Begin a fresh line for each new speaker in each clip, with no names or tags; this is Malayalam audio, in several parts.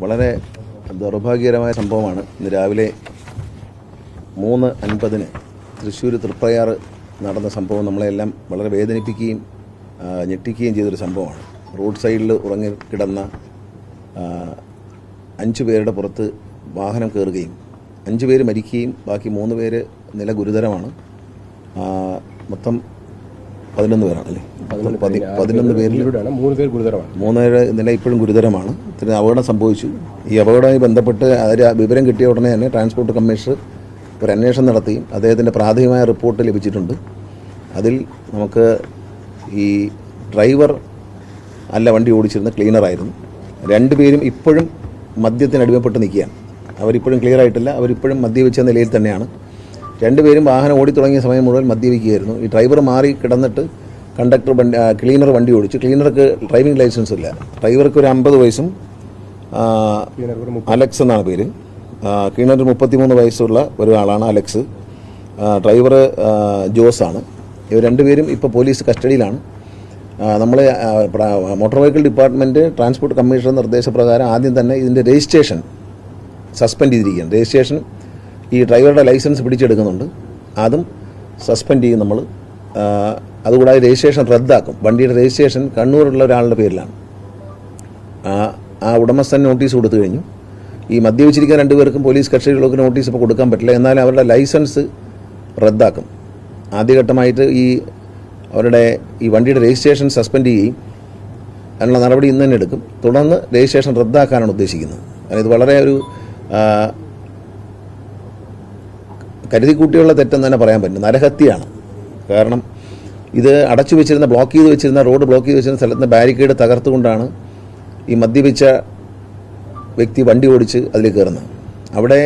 വളരെ ദൗർഭാഗ്യകരമായ സംഭവമാണ്. ഇന്ന് രാവിലെ മൂന്ന് അൻപതിന് തൃശ്ശൂർ തൃപ്രയാർ നടന്ന സംഭവം നമ്മളെല്ലാം വളരെ വേദനിപ്പിക്കുകയും ഞെട്ടിക്കുകയും ചെയ്തൊരു സംഭവമാണ്. റോഡ് സൈഡിൽ ഉറങ്ങി കിടന്ന അഞ്ചു പേരുടെ പുറത്ത് വാഹനം കയറുകയും അഞ്ച് പേര് മരിക്കുകയും ബാക്കി മൂന്ന് പേര് നില ഗുരുതരമാണ്. മൊത്തം പതിനൊന്ന് പേരാണ് അല്ലേ? പതി- പതിനൊന്ന് പേരിൽ
മൂന്ന് പേർ ഗുരുതരമാണ്.
നില ഇപ്പോഴും ഗുരുതരമാണ്. ഇത്രയും അപകടം സംഭവിച്ചു. ഈ അപകടവുമായി ബന്ധപ്പെട്ട് അതിൽ വിവരം കിട്ടിയ ഉടനെ തന്നെ ട്രാൻസ്പോർട്ട് കമ്മീഷണർ ഒരു അന്വേഷണം നടത്തിയും അദ്ദേഹത്തിന്റെ പ്രാഥമികമായ റിപ്പോർട്ട് ലഭിച്ചിട്ടുണ്ട്. അതിൽ നമുക്ക് ഈ ഡ്രൈവർ അല്ല വണ്ടി ഓടിച്ചിരുന്ന ക്ലീനറായിരുന്നു രണ്ടുപേരും ഇപ്പോഴും മദ്യത്തിന് അടിമപ്പെട്ട് നിൽക്കുകയാണ്. അവരിപ്പോഴും ക്ലിയർ ആയിട്ടില്ല. അവരിപ്പോഴും മദ്യപിച്ച നിലയിൽ തന്നെയാണ്. രണ്ടുപേരും വാഹനം ഓടി തുടങ്ങിയ സമയം മുഴുവൻ മദ്യപിക്കുകയായിരുന്നു. ഈ ഡ്രൈവർ മാറി കിടന്നിട്ട് കണ്ടക്ടർ വണ്ടി ക്ലീനർ വണ്ടി ഓടിച്ചു. ക്ലീനർക്ക് ഡ്രൈവിംഗ് ലൈസൻസ് ഇല്ല. ഡ്രൈവർക്ക് ഒരു അമ്പത് വയസ്സും അലക്സ് എന്നാണ് പേര്. ക്ലീനർ മുപ്പത്തിമൂന്ന് വയസ്സുള്ള ഒരാളാണ് അലക്സ്. ഡ്രൈവർ ജോസാണ് ജോസ് ആണ്. ഇവർ രണ്ടുപേരും ഇപ്പോൾ പോലീസ് കസ്റ്റഡിയിലാണ്. നമ്മൾ motor vehicle department transport commission നിർദ്ദേശപ്രകാരം ആദ്യം തന്നെ ഇതിന്റെ രജിസ്ട്രേഷൻ സസ്പെൻഡ് ചെയ്തിരിക്കുകയാണ്. രജിസ്ട്രേഷൻ ഈ ഡ്രൈവറുടെ ലൈസൻസ് പിടിച്ചെടുക്കുന്നുണ്ട്. അതും സസ്പെൻഡ് ചെയ്യും നമ്മൾ അതുകൂടാതെ രജിസ്ട്രേഷൻ റദ്ദാക്കും. വണ്ടിയുടെ രജിസ്ട്രേഷൻ കണ്ണൂരുള്ള ഒരാളുടെ പേരിലാണ്. ആ ഉടമസ്ഥൻ നോട്ടീസ് കൊടുത്തു കഴിഞ്ഞു. ഈ മദ്യപിച്ചിരിക്കുന്ന രണ്ടുപേർക്കും പോലീസ് കക്ഷികളൊക്കെ നോട്ടീസ് ഇപ്പോൾ കൊടുക്കാൻ പറ്റില്ല. എന്നാൽ അവരുടെ ലൈസൻസ് റദ്ദാക്കും. ആദ്യഘട്ടമായിട്ട് ഈ അവരുടെ ഈ വണ്ടിയുടെ രജിസ്ട്രേഷൻ സസ്പെൻഡ് ചെയ്യുകയും അതിനുള്ള നടപടി ഇന്ന് തന്നെ എടുക്കും. തുടർന്ന് രജിസ്ട്രേഷൻ റദ്ദാക്കാനാണ് ഉദ്ദേശിക്കുന്നത്. കാരണം ഇത് വളരെ ഒരു കരുതിക്കൂട്ടിയുള്ള തെറ്റെന്ന് തന്നെ പറയാൻ പറ്റും നരഹത്യയാണ്. കാരണം ഇത് അടച്ചു വെച്ചിരുന്ന ബ്ലോക്ക് ചെയ്ത് വെച്ചിരുന്ന റോഡ് ബ്ലോക്ക് ചെയ്ത് വെച്ചിരുന്ന സ്ഥലത്ത് ബാരിക്കേഡ് തകർത്തുകൊണ്ടാണ് ഈ മദ്യപിച്ച വ്യക്തി വണ്ടി ഓടിച്ച് അതിൽ കയറുന്നത്. അവിടെ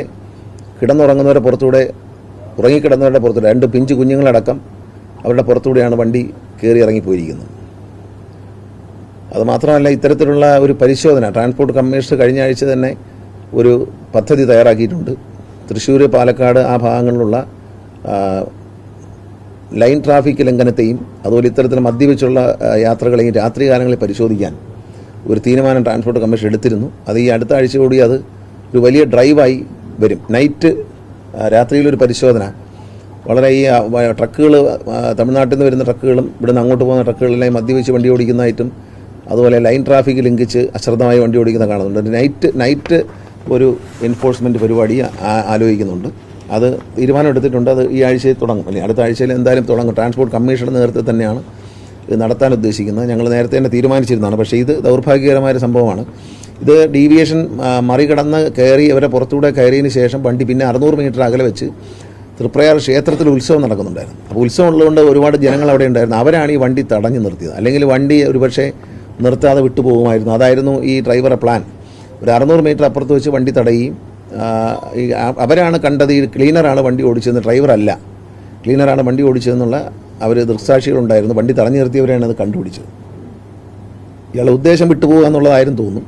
കിടന്നുറങ്ങുന്നവരുടെ പുറത്തൂടെ ഉറങ്ങിക്കിടന്നവരുടെ പുറത്തൂടെ രണ്ട് പിഞ്ച് കുഞ്ഞുങ്ങളടക്കം അവരുടെ പുറത്തൂടെയാണ് വണ്ടി കയറി ഇറങ്ങിപ്പോയിരിക്കുന്നത്. അതുമാത്രമല്ല ഇത്തരത്തിലുള്ള ഒരു പരിശോധന ട്രാൻസ്പോർട്ട് കമ്മീഷണർ കഴിഞ്ഞ ആഴ്ച തന്നെ ഒരു പദ്ധതി തയ്യാറാക്കിയിട്ടുണ്ട്. തൃശ്ശൂർ പാലക്കാട് ആ ഭാഗങ്ങളിലുള്ള ലൈൻ ട്രാഫിക് ലംഘനത്തെയും അതുപോലെ ഇത്തരത്തിൽ മദ്യപിച്ചുള്ള യാത്രകളെയും രാത്രികാലങ്ങളിൽ പരിശോധിക്കാൻ ഒരു തീരുമാനം ട്രാൻസ്പോർട്ട് കമ്മീഷൻ എടുത്തിരുന്നു. അത് ഈ അടുത്ത ആഴ്ച കൂടി അത് ഒരു വലിയ ഡ്രൈവായി വരും. നൈറ്റ് രാത്രിയിലൊരു പരിശോധന. വളരെ ഈ ട്രക്കുകൾ തമിഴ്നാട്ടിൽ നിന്ന് വരുന്ന ട്രക്കുകളും ഇവിടുന്ന് അങ്ങോട്ട് പോകുന്ന ട്രക്കുകളിലായി മദ്യപിച്ച് വണ്ടി ഓടിക്കുന്നതായിട്ടും അതുപോലെ ലൈൻ ട്രാഫിക് ലംഘിച്ച് അശ്രദ്ധമായി വണ്ടി ഓടിക്കുന്ന കാണുന്നുണ്ട്. നൈറ്റ് നൈറ്റ് ഒരു എൻഫോഴ്സ്മെന്റ് പരിപാടി ആലോചിക്കുന്നുണ്ട്. അത് തീരുമാനം എടുത്തിട്ടുണ്ട്. അത് ഈ ആഴ്ചയിൽ തുടങ്ങും. അല്ലെങ്കിൽ അടുത്ത ആഴ്ചയിൽ എന്തായാലും തുടങ്ങും. ട്രാൻസ്പോർട്ട് കമ്മീഷണർ നേതൃത്വത്തിൽ തന്നെയാണ് ഇത് നടത്താൻ ഉദ്ദേശിക്കുന്നത്. ഞങ്ങൾ നേരത്തെ തന്നെ തീരുമാനിച്ചിരുന്നതാണ്. പക്ഷേ ഇത് ദൗർഭാഗ്യകരമായ സംഭവമാണ്. ഇത് ഡീവിയേഷൻ മറികടന്ന് കയറി അവരെ പുറത്തൂടെ കയറിയതിന് ശേഷം വണ്ടി പിന്നെ അറുന്നൂറ് മീറ്റർ അകലെ വെച്ച് തൃപ്രയാർ ക്ഷേത്രത്തിൽ ഉത്സവം നടക്കുന്നുണ്ടായിരുന്നു. അപ്പോൾ ഉത്സവം ഉള്ളതുകൊണ്ട് ഒരുപാട് ജനങ്ങൾ അവിടെ ഉണ്ടായിരുന്നു. അവരാണ് ഈ വണ്ടി തടഞ്ഞു നിർത്തിയത്. അല്ലെങ്കിൽ വണ്ടി ഒരുപക്ഷെ നിർത്താതെ വിട്ടുപോകുമായിരുന്നു. അതായിരുന്നു ഈ ഡ്രൈവറെ പ്ലാൻ ഒരു അറുന്നൂറ് മീറ്റർ അപ്പുറത്ത് വെച്ച് വണ്ടി തടയുകയും അവരാണ് കണ്ടത് ഈ ക്ലീനറാണ് വണ്ടി ഓടിച്ചതെന്ന് ഡ്രൈവറല്ല. ക്ലീനറാണ് വണ്ടി ഓടിച്ചതെന്നുള്ള അവർ ദൃക്സാക്ഷികളുണ്ടായിരുന്നു. വണ്ടി തടഞ്ഞു നിർത്തിയവരാണ് അത് കണ്ടുപിടിച്ചത്. ഇയാളെ ഉദ്ദേശം വിട്ടുപോകുക എന്നുള്ളതായിരുന്നു തോന്നും.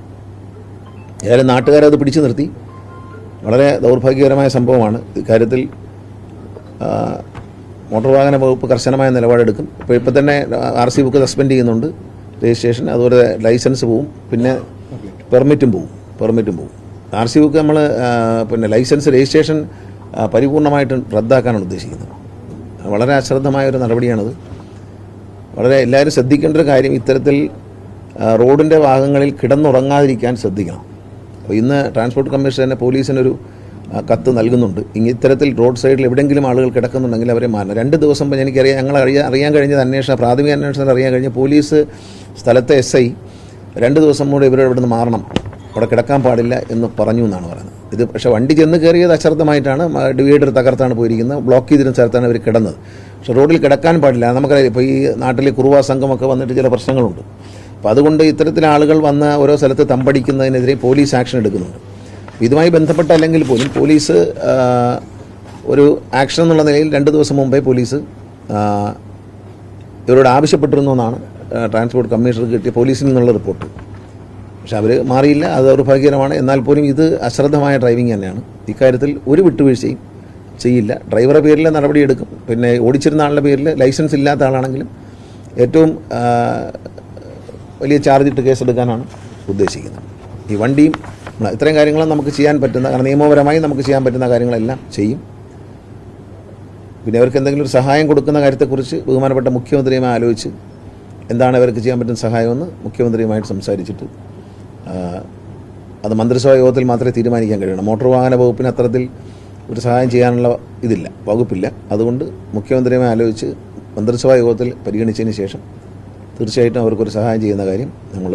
ഏതായാലും നാട്ടുകാരെ അത് പിടിച്ചു നിർത്തി. വളരെ ദൗർഭാഗ്യകരമായ സംഭവമാണ്. ഇക്കാര്യത്തിൽ മോട്ടോർ വാഹന വകുപ്പ് കർശനമായ നിലപാടെടുക്കും. ഇപ്പോൾ ഇപ്പോൾ തന്നെ ആർ സി ബുക്ക് സസ്പെൻഡ് ചെയ്യുന്നുണ്ട്. രജിസ്ട്രേഷൻ അതുപോലെ ലൈസൻസ് പോവും. പിന്നെ പെർമിറ്റും പോവും. പെർമിറ്റും പോകും ആർ സി ബുക്ക് നമ്മൾ പിന്നെ ലൈസൻസ് രജിസ്ട്രേഷൻ പരിപൂർണമായിട്ടും റദ്ദാക്കാനാണ് ഉദ്ദേശിക്കുന്നത് വളരെ അശ്രദ്ധമായ ഒരു നടപടിയാണത്. വളരെ എല്ലാവരും ശ്രദ്ധിക്കേണ്ട ഒരു കാര്യം ഇത്തരത്തിൽ റോഡിന്റെ ഭാഗങ്ങളിൽ കിടന്നുറങ്ങാതിരിക്കാൻ ശ്രദ്ധിക്കണം. അപ്പോൾ ഇന്ന് ട്രാൻസ്പോർട്ട് കമ്മീഷൻ തന്നെ പോലീസിനൊരു കത്ത് നൽകുന്നുണ്ട്. ഇത്തരത്തിൽ റോഡ് സൈഡിൽ എവിടെയെങ്കിലും ആളുകൾ കിടക്കുന്നുണ്ടെങ്കിൽ അവരെ മാറണം രണ്ട് ദിവസം മുമ്പ് എനിക്കറിയാം ഞങ്ങൾ അറിയാൻ അറിയാൻ കഴിഞ്ഞത് അന്വേഷണം പ്രാഥമിക അന്വേഷണത്തിൽ അറിയാൻ കഴിഞ്ഞ പോലീസ് സ്ഥലത്തെ എസ് ഐ രണ്ട് ദിവസം കൂടെ ഇവരെ ഇവിടുന്ന് മാറണം. അവിടെ കിടക്കാൻ പാടില്ല എന്ന് പറഞ്ഞു എന്നാണ് പറയുന്നത്. ഇത് പക്ഷേ വണ്ടി ചെന്ന് കയറിയത് അശ്രദ്ധമായിട്ടാണ്. ഡിവൈഡർ തകർത്താണ് പോയിരിക്കുന്നത്. ബ്ലോക്ക് ചെയ്തിരുന്ന സ്ഥലത്താണ് ഇവർ കിടന്നത്. പക്ഷേ റോഡിൽ കിടക്കാൻ പാടില്ല. നമുക്കറിയാം ഇപ്പോൾ ഈ നാട്ടിൽ കുറുവാ സംഘമൊക്കെ വന്നിട്ട് ചില പ്രശ്നങ്ങളുണ്ട്. അപ്പോൾ അതുകൊണ്ട് ഇത്തരത്തിൽ ആളുകൾ വന്ന് ഓരോ സ്ഥലത്ത് തമ്പടിക്കുന്നതിനെതിരെ പോലീസ് ആക്ഷൻ എടുക്കുന്നുണ്ട്. ഇതുമായി ബന്ധപ്പെട്ടല്ലെങ്കിൽ പോലും പോലീസ് ഒരു ആക്ഷൻ എന്നുള്ള നിലയിൽ രണ്ട് ദിവസം മുമ്പേ പോലീസ് ഇവരോട് ആവശ്യപ്പെട്ടിരുന്നു എന്നാണ് ട്രാൻസ്പോർട്ട് കമ്മീഷണർ കിട്ടിയ പോലീസിൽ നിന്നുള്ള റിപ്പോർട്ട്. പക്ഷെ അവർ മാറിയില്ല അത് ദൗർഭാഗ്യകരമാണ് എന്നാൽ പോലും ഇത് അശ്രദ്ധമായ ഡ്രൈവിംഗ് തന്നെയാണ്. ഇക്കാര്യത്തിൽ ഒരു വിട്ടുവീഴ്ചയും ചെയ്യില്ല. ഡ്രൈവറുടെ പേരിൽ നടപടിയെടുക്കും പിന്നെ ഓടിച്ചിരുന്ന ആളുടെ പേരിൽ ലൈസൻസ് ഇല്ലാത്ത ആളാണെങ്കിലും ഏറ്റവും വലിയ ചാർജ് ഇട്ട് കേസെടുക്കാനാണ് ഉദ്ദേശിക്കുന്നത്. ഈ വണ്ടിയും ഇത്രയും കാര്യങ്ങളും നമുക്ക് ചെയ്യാൻ പറ്റുന്ന കാരണം നിയമപരമായി നമുക്ക് ചെയ്യാൻ പറ്റുന്ന കാര്യങ്ങളെല്ലാം ചെയ്യും. പിന്നെ അവർക്ക് എന്തെങ്കിലും ഒരു സഹായം കൊടുക്കുന്ന കാര്യത്തെക്കുറിച്ച് ബഹുമാനപ്പെട്ട മുഖ്യമന്ത്രിയുമായി ആലോചിച്ച് എന്താണ് അവർക്ക് ചെയ്യാൻ പറ്റുന്ന സഹായമെന്ന് മുഖ്യമന്ത്രിയുമായിട്ട് സംസാരിച്ചിട്ട് അത് മന്ത്രിസഭാ യോഗത്തിൽ മാത്രമേ തീരുമാനിക്കാൻ കഴിയണം മോട്ടോർ വാഹന വകുപ്പിന് അത്തരത്തിൽ ഒരു സഹായം ചെയ്യാനുള്ള ഇതില്ല വകുപ്പില്ല. അതുകൊണ്ട് മുഖ്യമന്ത്രിയുമായി ആലോചിച്ച് മന്ത്രിസഭാ യോഗത്തിൽ പരിഗണിച്ചതിന് ശേഷം തീർച്ചയായിട്ടും അവർക്കൊരു സഹായം ചെയ്യുന്ന കാര്യം നമ്മൾ